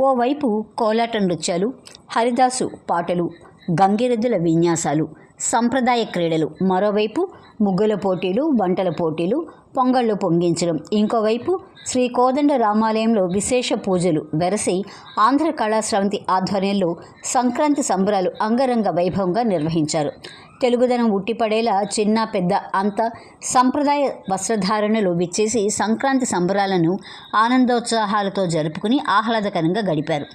ఓవైపు కోలాట నృత్యాలు హరిదాసు పాటలు గంగిరెద్దుల విన్యాసాలు. సంప్రదాయ క్రీడలు. మరోవైపు ముగ్గుల పోటీలు వంటల పోటీలు పొంగళ్ళు పొంగించడం. ఇంకోవైపు శ్రీ కోదండ రామాలయంలో విశేష పూజలు వెరసి ఆంధ్ర కళాశ్రవంతి ఆధ్వర్యంలో సంక్రాంతి సంబరాలు అంగరంగ వైభవంగా నిర్వహించారు. తెలుగుదనం ఉట్టిపడేలా చిన్న పెద్ద అంత సంప్రదాయ వస్త్రధారణలు విచ్చేసి సంక్రాంతి సంబరాలను ఆనందోత్సాహాలతో జరుపుకుని ఆహ్లాదకరంగా గడిపారు.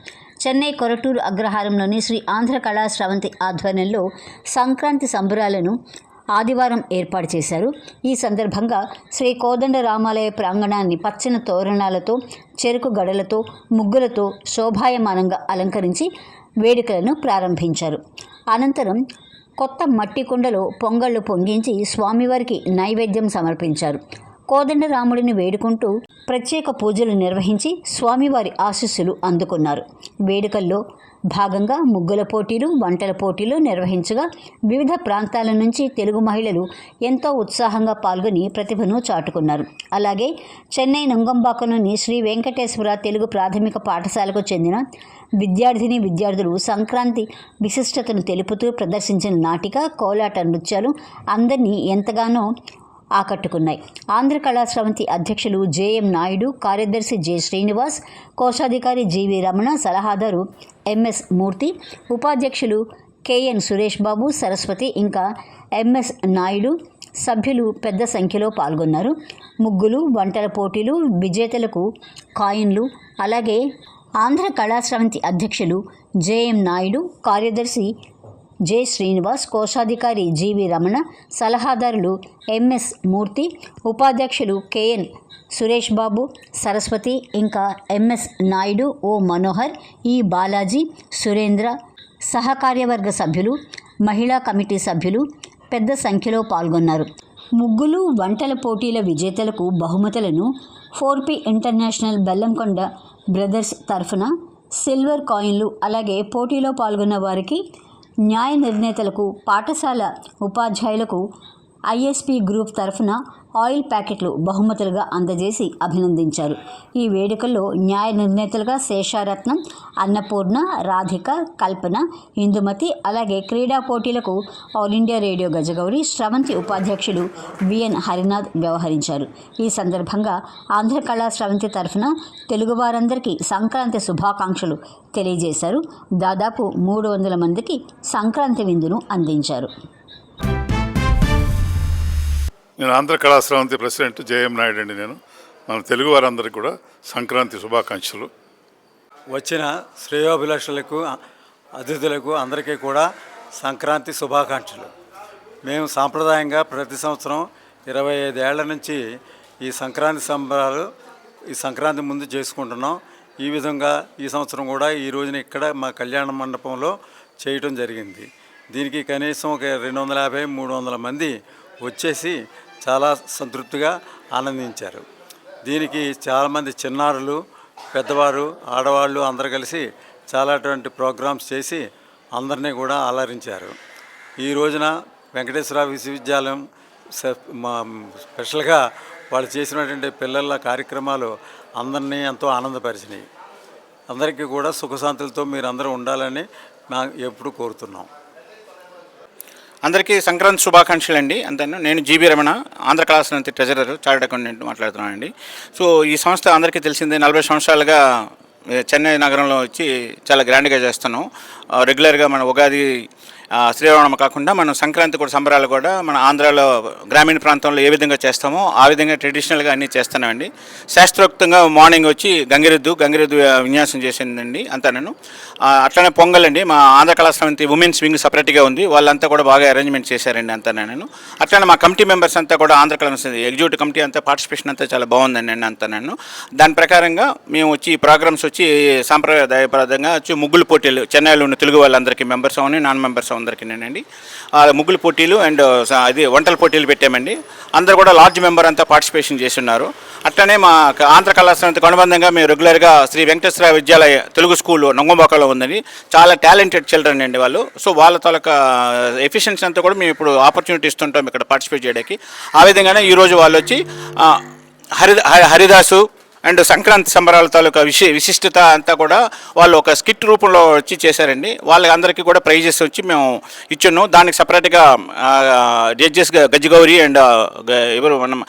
చెన్నై కొరటూరు అగ్రహారంలోని శ్రీ ఆంధ్ర కళా స్రవంతి ఆధ్వర్యంలో సంక్రాంతి సంబరాలను ఆదివారం ఏర్పాటు చేశారు. ఈ సందర్భంగా శ్రీ కోదండ రామాలయ ప్రాంగణాన్ని పచ్చని తోరణాలతో చెరుకు గడలతో ముగ్గులతో శోభాయమానంగా అలంకరించి వేడుకలను ప్రారంభించారు. అనంతరం కొత్త మట్టి కుండలో పొంగళ్ళు పొంగించి స్వామివారికి నైవేద్యం సమర్పించారు. కోదండరాముడిని వేడుకుంటూ ప్రత్యేక పూజలు నిర్వహించి స్వామివారి ఆశీస్సులు అందుకున్నారు. వేడుకల్లో భాగంగా ముగ్గుల పోటీలు వంటల పోటీలు నిర్వహించగా వివిధ ప్రాంతాల నుంచి తెలుగు మహిళలు ఎంతో ఉత్సాహంగా పాల్గొని ప్రతిభను చాటుకున్నారు. అలాగే చెన్నై నుంగంబాకలోని శ్రీ వెంకటేశ్వర తెలుగు ప్రాథమిక పాఠశాలకు చెందిన విద్యార్థిని విద్యార్థులు సంక్రాంతి విశిష్టతను తెలుపుతూ ప్రదర్శించిన నాటిక కోలాట నృత్యాలు అందరినీ ఎంతగానో ఆకట్టుకున్నాయి. ఆంధ్ర కళాశ్రవంతి అధ్యక్షులు జేఎం నాయుడు కార్యదర్శి జె శ్రీనివాస్ కోశాధికారి జీవి రమణ సలహాదారు ఎంఎస్ మూర్తి ఉపాధ్యక్షులు కెఎన్ సురేష్ బాబు సరస్వతి ఇంకా ఎంఎస్ నాయుడు సభ్యులు పెద్ద సంఖ్యలో పాల్గొన్నారు. ముగ్గులు వంటల పోటీలు విజేతలకు కాయిన్లు అలాగే ఆంధ్ర కళాశ్రవంతి అధ్యక్షులు జేఎం నాయుడు కార్యదర్శి జె. శ్రీనివాస్ కోశాధికారి జీవి రమణ సలహాదారులు ఎంఎస్ మూర్తి ఉపాధ్యక్షులు కెఎన్ సురేష్ బాబు సరస్వతి ఇంకా ఎంఎస్ నాయుడు ఓ. మనోహర్ ఈ. బాలాజీ సురేంద్ర సహకార్యవర్గ సభ్యులు మహిళా కమిటీ సభ్యులు పెద్ద సంఖ్యలో పాల్గొన్నారు. ముగ్గులు వంటల పోటీల విజేతలకు బహుమతులను four P international Bellamkonda brothers తరఫున సిల్వర్ కాయిన్లు అలాగే పోటీలో పాల్గొన్న వారికి న్యాయ నిర్ణేతలకు పాఠశాల ఉపాధ్యాయులకు ఐఎస్పి గ్రూప్ తరఫున ఆయిల్ ప్యాకెట్లు బహుమతులుగా అందజేసి అభినందించారు. ఈ వేడుకల్లో న్యాయ నిర్ణేతలుగా శేషారత్నం అన్నపూర్ణ రాధిక కల్పన ఇందుమతి అలాగే క్రీడా పోటీలకు all India radio Gajagowri Sravanthi ఉపాధ్యక్షుడు విఎన్ హరినాథ్ వ్యవహరించారు. ఈ సందర్భంగా ఆంధ్ర కళా స్రవంతి తరఫున తెలుగువారందరికీ సంక్రాంతి శుభాకాంక్షలు తెలియజేశారు. దాదాపు మూడు వందల మందికి సంక్రాంతి విందును అందించారు. నేను Andhra Kalasravanthi president J M Naidu అండి నేను. మన తెలుగు వారందరికీ కూడా సంక్రాంతి శుభాకాంక్షలు. వచ్చిన శ్రేయోభిలాషులకు అతిథులకు అందరికీ కూడా సంక్రాంతి శుభాకాంక్షలు. మేము సాంప్రదాయంగా ప్రతి సంవత్సరం ఇరవై ఐదేళ్ళ నుంచి ఈ సంక్రాంతి సంబరాలు ఈ సంక్రాంతి ముందు చేసుకుంటున్నాం. ఈ విధంగా ఈ సంవత్సరం కూడా ఈ రోజున ఇక్కడ మా కళ్యాణ మండపంలో చేయటం జరిగింది. దీనికి కనీసం ఒక రెండు వందల యాభై మూడు వందల మంది వచ్చేసి చాలా సంతృప్తిగా ఆనందించారు. దీనికి చాలామంది చిన్నారులు పెద్దవారు ఆడవాళ్ళు అందరు కలిసి చాలా అటువంటి ప్రోగ్రామ్స్ చేసి అందరినీ కూడా అలరించారు. ఈ రోజున వెంకటేశ్వర విశ్వవిద్యాలయం స్పెషల్గా వాళ్ళు చేసినటువంటి పిల్లల కార్యక్రమాలు అందరినీ ఎంతో ఆనందపరిచినాయి. అందరికీ కూడా సుఖశాంతులతో మీరు అందరూ ఉండాలని నా ఎప్పుడు కోరుతున్నాం. అందరికీ సంక్రాంతి శుభాకాంక్షలు అండి అంతేనా? నేను జీబీ రమణ ఆంధ్ర కళాశాల ట్రెజరర్ చార్టెడ్ అకౌంటెంట్ మాట్లాడుతున్నానండి. సో ఈ సంస్థ అందరికీ తెలిసిందే నలభై సంవత్సరాలుగా చెన్నై నగరంలో వచ్చి చాలా గ్రాండ్గా చేస్తున్నాం. రెగ్యులర్గా మన ఉగాది శ్రీరామనవమి కాకుండా మనం సంక్రాంతి కూడా సంబరాలు కూడా మన ఆంధ్రాలో గ్రామీణ ప్రాంతంలో ఏ విధంగా చేస్తామో ఆ విధంగా ట్రెడిషనల్గా అన్నీ చేస్తున్నామండి. శాస్త్రోక్తంగా మార్నింగ్ వచ్చి గంగిరెద్దు గంగిరెద్దు విన్యాసం చేసిందండి అంతా నేను అట్లనే పొంగల్ అండి మా ఆంధ్ర కళాశ్రమంతి ఉమెన్స్ వింగ్ సపరేట్గా ఉంది. వాళ్ళంతా కూడా బాగా అరేంజ్మెంట్ చేశారండి అంతా నేను అట్లనే మా కమిటీ మెంబర్స్ అంతా కూడా ఆంధ్ర కళాశ్రమంతి ఎగ్జిక్యూటివ్ కమిటీ అంతా పార్టిసిపేషన్ అంతా చాలా బాగుందండి అండి అంతా నేను దాని ప్రకారంగా మేము వచ్చి ప్రోగ్రామ్స్ వచ్చి సాంప్రదాయపరంగా వచ్చి ముగ్గులు పోటీలు చెన్నైలో ఉన్న తెలుగు వాళ్ళందరికీ మెంబర్స్ అవని నాన్ మెంబర్స్ అందరికీ అందరికీనండి ముగ్గులు పోటీలు అండ్ అది వంటల పోటీలు పెట్టామండి. అందరు కూడా లార్జ్ మెంబర్ అంతా పార్టిసిపేషన్ చేసి ఉన్నారు అట్లనే మా ఆంధ్ర కళాశాలతో అనుబంధంగా మేము రెగ్యులర్గా శ్రీ వెంకటేశ్వర విద్యాలయ తెలుగు స్కూల్ నొంగంబాకలో ఉందండి. చాలా టాలెంటెడ్ చిల్డ్రన్ అండి వాళ్ళు. సో వాళ్ళ తాలూకా ఎఫిషియన్సీ అంతా కూడా మేము ఇప్పుడు ఆపర్చునిటీ ఇస్తుంటాం ఇక్కడ పార్టిసిపేట్ చేయడానికి. ఆ విధంగానే ఈరోజు వాళ్ళు వచ్చి హరి- హరిదాసు అండ్ సంక్రాంతి సంబరాల తాలూకా విశి విశిష్టత అంతా కూడా వాళ్ళు ఒక స్కిట్ రూపంలో వచ్చి చేశారండి. వాళ్ళందరికీ కూడా ప్రైజెస్ వచ్చి మేము ఇచ్చున్నాం. దానికి సపరేట్గా జడ్జెస్ గజ్జిగౌరి అండ్ ఎవరు మనం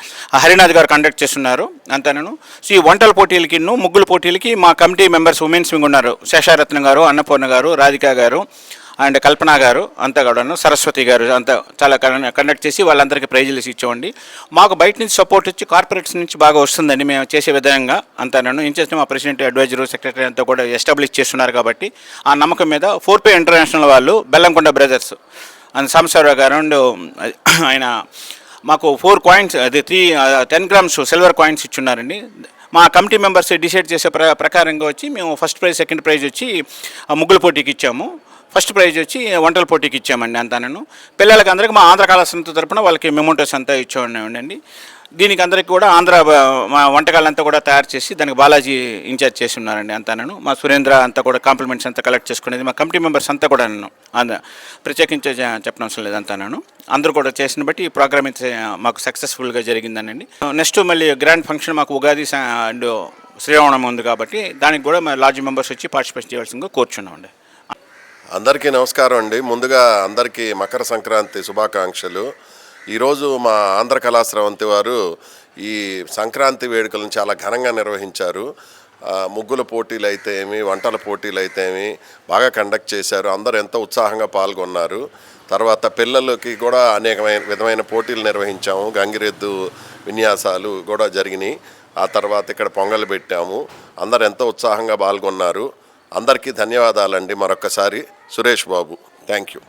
హరినాథ్ గారు కండక్ట్ చేస్తున్నారు అంతాను సో ఈ వంటల పోటీలకి ముగ్గుల పోటీలకి మా కమిటీ మెంబర్స్ ఉమెన్స్ వింగ్ ఉన్నారు. శేషారత్నం గారు అన్నపూర్ణ గారు రాధిక గారు అండ్ కల్పన గారు అంతా కూడాను సరస్వతి గారు అంతా చాలా కండక్ట్ చేసి వాళ్ళందరికీ ప్రైజులు ఇచ్చేవండి మాకు బయట నుంచి సపోర్ట్ వచ్చి కార్పొరేట్స్ నుంచి బాగా వస్తుందండి. మేము చేసే విధంగా అంతా నన్ను ఏం చేస్తే మా ప్రెసిడెంట్ అడ్వైజరు సెక్రటరీ అంతా కూడా ఎస్టాబ్లిష్ చేస్తున్నారు కాబట్టి ఆ నమ్మకం మీద ఫోర్ పే ఇంటర్నేషనల్ వాళ్ళు బెల్లంకొండ బ్రదర్స్ అండ్ సాంబశివరావు గారు అండ్ ఆయన మాకు ఫోర్ కాయిన్స్ అది three ten grams silver coins ఇచ్చున్నారండి. మా కమిటీ మెంబర్స్ డిసైడ్ చేసే ప్ర ప్రకారంగా వచ్చి మేము ఫస్ట్ ప్రైజ్ సెకండ్ ప్రైజ్ వచ్చి ముగ్గుల పోటీకి ఇచ్చాము. ఫస్ట్ ప్రైజ్ వచ్చి వంటల పోటీకి ఇచ్చామండి అంతా నేను పిల్లలకి అందరికీ మా ఆంధ్ర కళాసంత తరపున వాళ్ళకి మెమోటోస్ అంతా ఇచ్చేవాడినండి దీనికి అందరికి కూడా ఆంధ్ర మా మా వంటకాలంతా కూడా తయారు చేసి దానికి బాలాజీ ఇన్ఛార్జ్ చేసి ఉన్నారండి అంతాను మా సురేంద్ర అంతా కూడా కాంప్లిమెంట్స్ అంతా కలెక్ట్ చేసుకునేది మా కమిటీ మెంబర్స్ అంతా కూడా నన్ను. అంద ప్రత్యేకించి చె- చెప్పనవసరం లేదు నేను అందరూ కూడా చేసిన బట్టి ఈ ప్రోగ్రామ్ అయితే మాకు సక్సెస్ఫుల్గా జరిగిందనండి. నెక్స్ట్ మళ్ళీ గ్రాండ్ ఫంక్షన్ మాకు ఉగాది స- అండ్ శ్రీరామణం ఉంది కాబట్టి దానికి కూడా మా లార్జ్ మెంబర్స్ వచ్చి పార్టిసిపేట్ చేయాల్సిందిగా కోరుచున్నామండి. అందరికీ నమస్కారం అండి. ముందుగా అందరికీ మకర సంక్రాంతి శుభాకాంక్షలు. ఈరోజు మా ఆంధ్ర కళాశ్రవంతి వారు ఈ సంక్రాంతి వేడుకలను చాలా ఘనంగా నిర్వహించారు. ముగ్గుల పోటీలు అయితే ఏమి వంటల పోటీలు అయితే ఏమి బాగా కండక్ట్ చేశారు. అందరూ ఎంతో ఉత్సాహంగా పాల్గొన్నారు. తర్వాత పిల్లలకి కూడా అనేకమైన విధమైన పోటీలు నిర్వహించాము. గంగిరెద్దు విన్యాసాలు కూడా జరిగినాయి. ఆ తర్వాత ఇక్కడ పొంగల్ పెట్టాము. అందరు ఎంతో ఉత్సాహంగా పాల్గొన్నారు. అందరికీ ధన్యవాదాలండి. మరొకసారి సురేష్ బాబు. థ్యాంక్ యూ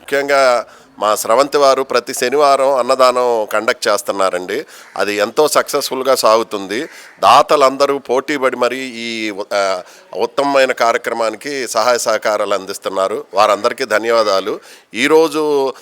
ముఖ్యంగా మా స్రవంతి వారు ప్రతి శనివారం అన్నదానం కండక్ట్ చేస్తున్నారండి. అది ఎంతో సక్సెస్ఫుల్గా సాగుతుంది. దాతలందరూ పోటీపడి మరి ఈ ఉత్తమమైన కార్యక్రమానికి సహాయ సహకారాలు అందిస్తున్నారు. వారందరికీ ధన్యవాదాలు. ఈరోజు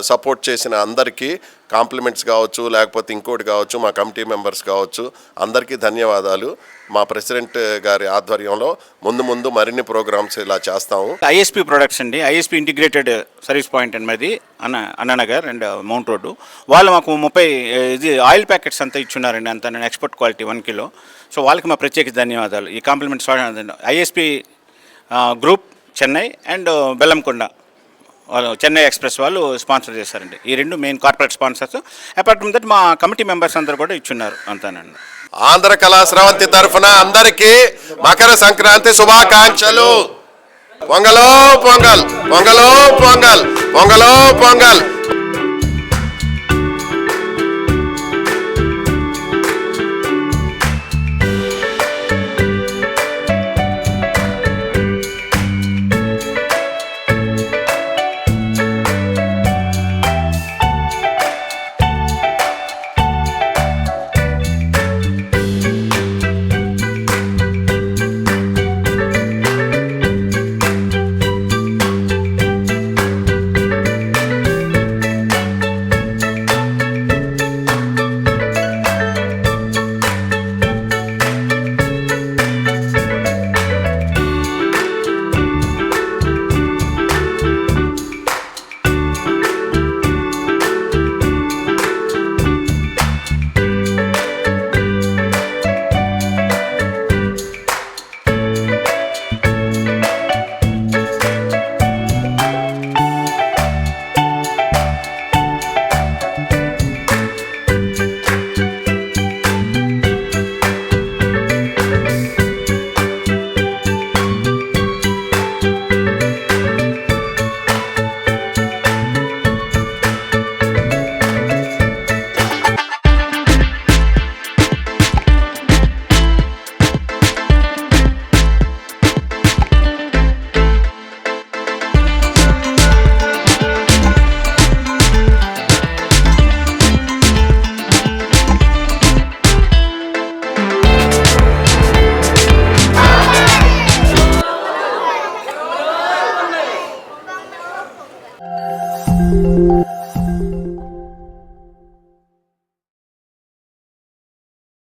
సపోర్ట్ చేసిన అందరికీ కాంప్లిమెంట్స్ కావచ్చు లేకపోతే ఇంకోటి కావచ్చు మా కమిటీ మెంబర్స్ కావచ్చు అందరికీ ధన్యవాదాలు. మా ప్రెసిడెంట్ గారి ఆధ్వర్యంలో ముందు ముందు మరిన్ని ప్రోగ్రామ్స్ ఇలా చేస్తాము. ఐఎస్పి ప్రొడక్ట్స్ అండి ఐఎస్పి ఇంటిగ్రేటెడ్ సర్వీస్ పాయింట్ అనేది అన్న అన్ననగర్ అండ్ మౌంట్ రోడ్డు. వాళ్ళు మాకు ముప్పై ఇది ఆయిల్ ప్యాకెట్స్ అంతా ఇచ్చున్నారండి అంత export quality one kilo. So వాళ్ళకి మా ప్రత్యేక ధన్యవాదాలు. ఈ compliments ISP group Chennai and Bellamkonda. Chennai express వాళ్ళు స్పాన్సర్ చేశారండి. ఈ రెండు main corporate sponsors. Apart from that మా కమిటీ మెంబర్స్ అందరూ కూడా ఇచ్చున్నారు అంతానండి. ఆంధ్ర కళా స్రవంతి తరఫున అందరికీ మకర సంక్రాంతి శుభాకాంక్షలు. పొంగలో పొంగల్ పొంగలో పొంగల్ పొంగలో పొంగల్.